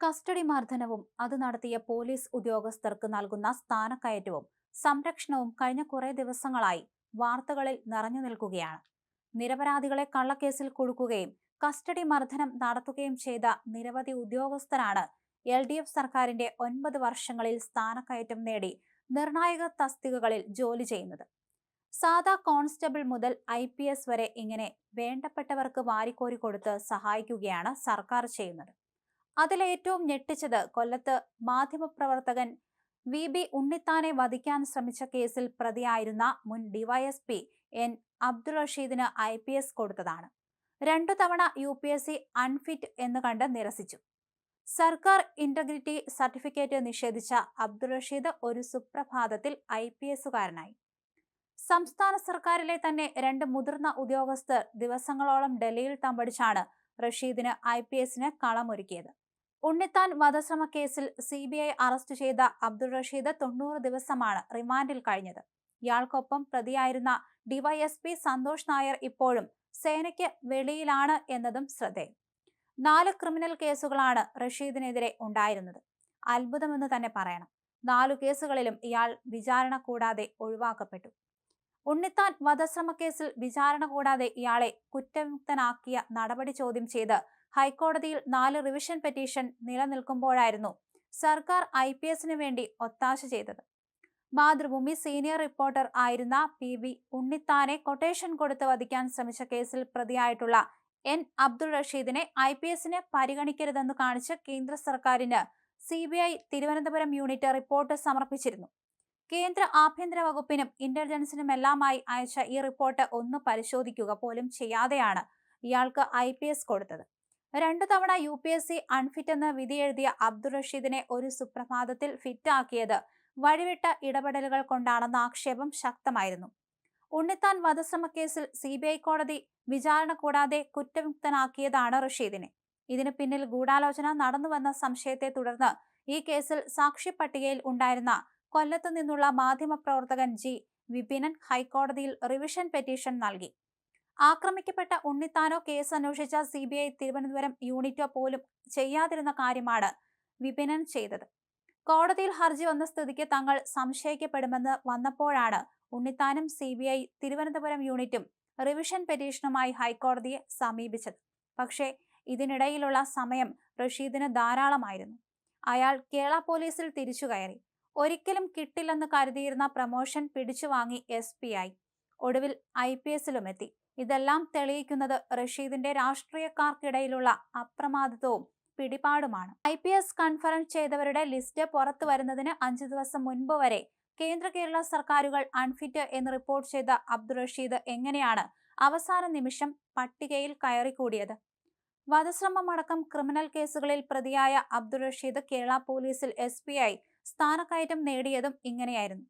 Custody മർദ്ദനവും അത് നടത്തിയ police ഉദ്യോഗസ്ഥർക്ക് നൽകുന്ന സ്ഥാനക്കയറ്റവും സംരക്ഷണവും കഴിഞ്ഞ കുറേ ദിവസങ്ങളായി വാർത്തകളിൽ നിറഞ്ഞു നിൽക്കുകയാണ്. നിരപരാധികളെ കള്ളക്കേസിൽ കുടുക്കുകയും കസ്റ്റഡി മർദ്ദനം നടത്തുകയും ചെയ്ത നിരവധി ഉദ്യോഗസ്ഥരാണ് എൽ ഡി എഫ് സർക്കാരിന്റെ ഒൻപത് വർഷങ്ങളിൽ സ്ഥാനക്കയറ്റം നേടി നിർണായക തസ്തികകളിൽ ജോലി ചെയ്യുന്നത്. സാധാ കോൺസ്റ്റബിൾ മുതൽ ഐ പി എസ് വരെ ഇങ്ങനെ വേണ്ടപ്പെട്ടവർക്ക് വാരിക്കോരി കൊടുത്ത് സഹായിക്കുകയാണ് സർക്കാർ ചെയ്യുന്നത്. അതിലേറ്റവും ഞെട്ടിച്ചത് കൊല്ലത്ത് മാധ്യമപ്രവർത്തകൻ വി ബി ഉണ്ണിത്താനെ വധിക്കാൻ ശ്രമിച്ച കേസിൽ പ്രതിയായിരുന്ന മുൻ ഡിവൈഎസ്പി എൻ അബ്ദുൾ റഷീദിന് ഐ പി എസ് കൊടുത്തതാണ്. രണ്ടു തവണ U P S C unfit എന്ന് കണ്ട് നിരസിച്ചു. സർക്കാർ ഇന്റഗ്രിറ്റി സർട്ടിഫിക്കറ്റ് നിഷേധിച്ച അബ്ദുൾ റഷീദ് ഒരു സുപ്രഭാതത്തിൽ ഐ പി എസുകാരനായി സംസ്ഥാന സർക്കാരിലെ തന്നെ രണ്ട് മുതിർന്ന ഉദ്യോഗസ്ഥർ ദിവസങ്ങളോളം ഡൽഹിയിൽ തമ്പടിച്ചാണ് റഷീദിന് ഐ പി എസിന് കളമൊരുക്കിയത്. ഉണ്ണിത്താൻ വധശ്രമ കേസിൽ സി ബി ഐ അറസ്റ്റ് ചെയ്ത അബ്ദുൾ റഷീദ് തൊണ്ണൂറ് ദിവസമാണ് റിമാൻഡിൽ കഴിഞ്ഞത്. ഇയാൾക്കൊപ്പം പ്രതിയായിരുന്ന ഡിവൈഎസ്പി സന്തോഷ് നായർ ഇപ്പോഴും സേനയ്ക്ക് വെളിയിലാണ് എന്നതും ശ്രദ്ധേ നാല് ക്രിമിനൽ കേസുകളാണ് റഷീദിനെതിരെ ഉണ്ടായിരുന്നത്. അത്ഭുതമെന്ന് തന്നെ പറയണം. നാലു കേസുകളിലും ഇയാൾ വിചാരണ കൂടാതെ ഒഴിവാക്കപ്പെട്ടു. ഉണ്ണിത്താൻ വധശ്രമ കേസിൽ വിചാരണ കൂടാതെ ഇയാളെ കുറ്റവിമുക്തനാക്കിയ നടപടി ചോദ്യം ചെയ്ത് ഹൈക്കോടതിയിൽ നാല് റിവിഷൻ പെറ്റീഷൻ നിലനിൽക്കുമ്പോഴായിരുന്നു സർക്കാർ ഐ പി എസിന് വേണ്ടി ഒത്താശ ചെയ്തത്. മാതൃഭൂമി സീനിയർ റിപ്പോർട്ടർ ആയിരുന്ന പി വി ഉണ്ണിത്താനെ കൊട്ടേഷൻ കൊടുത്ത് വധിക്കാൻ ശ്രമിച്ച കേസിൽ പ്രതിയായിട്ടുള്ള എൻ അബ്ദുൾ റഷീദിനെ ഐ പി എസിന് പരിഗണിക്കരുതെന്ന് കാണിച്ച് കേന്ദ്ര സർക്കാരിന് C B I Thiruvananthapuram unit report സമർപ്പിച്ചിരുന്നു. കേന്ദ്ര ആഭ്യന്തര വകുപ്പിനും ഇന്റലിജൻസിനുമെല്ലാമായി അയച്ച ഈ റിപ്പോർട്ട് ഒന്ന് പരിശോധിക്കുക പോലും ചെയ്യാതെയാണ് ഇയാൾക്ക് ഐ കൊടുത്തത്. രണ്ടു തവണ U P S C unfit എന്ന് വിധിയെഴുതിയ അബ്ദുൾ റഷീദിനെ ഒരു സുപ്രഭാതത്തിൽ ഫിറ്റാക്കിയത് വഴിവിട്ട ഇടപെടലുകൾ കൊണ്ടാണെന്ന ആക്ഷേപം ശക്തമായിരുന്നു. ഉണ്ണിത്താൻ വധശ്രമ കേസിൽ സി ബി ഐ കോടതി വിചാരണ കൂടാതെ കുറ്റവിമുക്തനാക്കിയതാണ് റഷീദിനെ. ഇതിന് പിന്നിൽ ഗൂഢാലോചന നടന്നുവെന്ന സംശയത്തെ തുടർന്ന് ഈ കേസിൽ സാക്ഷി പട്ടികയിൽ ഉണ്ടായിരുന്ന കൊല്ലത്തു നിന്നുള്ള മാധ്യമപ്രവർത്തകൻ ജി വിപിനൻ ഹൈക്കോടതിയിൽ റിവിഷൻ പെറ്റീഷൻ നൽകി. ആക്രമിക്കപ്പെട്ട ഉണ്ണിത്താനോ കേസ് അന്വേഷിച്ച സി ബി ഐ തിരുവനന്തപുരം യൂണിറ്റോ പോലും ചെയ്യാതിരുന്ന കാര്യമാണ് വിപിനൻ ചെയ്തത്. കോടതിയിൽ ഹർജി വന്ന സ്ഥിതിക്ക് തങ്ങൾ സംശയിക്കപ്പെടുമെന്ന് വന്നപ്പോഴാണ് ഉണ്ണിത്താനും സി ബി ഐ തിരുവനന്തപുരം യൂണിറ്റും റിവിഷൻ പെറ്റീഷനുമായി ഹൈക്കോടതിയെ സമീപിച്ചത്. പക്ഷേ ഇതിനിടയിലുള്ള സമയം റഷീദിന് ധാരാളമായിരുന്നു. അയാൾ കേരള പോലീസിൽ തിരിച്ചു കയറി. ഒരിക്കലും കിട്ടില്ലെന്ന് കരുതിയിരുന്ന പ്രമോഷൻ പിടിച്ചു വാങ്ങി എസ് പി ആയി ഒടുവിൽ ഐ പി എസിലുമെത്തി ഇതെല്ലാം തെളിയിക്കുന്നത് റഷീദിന്റെ രാഷ്ട്രീയക്കാർക്കിടയിലുള്ള അപ്രമാദിത്വവും പിടിപാടുമാണ്. ഐ പി എസ് കൺഫറൻസ് ചെയ്തവരുടെ ലിസ്റ്റ് പുറത്തു വരുന്നതിന് അഞ്ചു ദിവസം മുൻപ് വരെ കേന്ദ്ര കേരള സർക്കാരുകൾ അൺഫിറ്റ് എന്ന് റിപ്പോർട്ട് ചെയ്ത അബ്ദുൾ റഷീദ് എങ്ങനെയാണ് അവസാന നിമിഷം പട്ടികയിൽ കയറിക്കൂടിയത്? വധശ്രമമടക്കം ക്രിമിനൽ കേസുകളിൽ പ്രതിയായ അബ്ദുൾ റഷീദ് കേരള പോലീസിൽ എസ് പി ആയി സ്ഥാനക്കയറ്റം നേടിയതും ഇങ്ങനെയായിരുന്നു.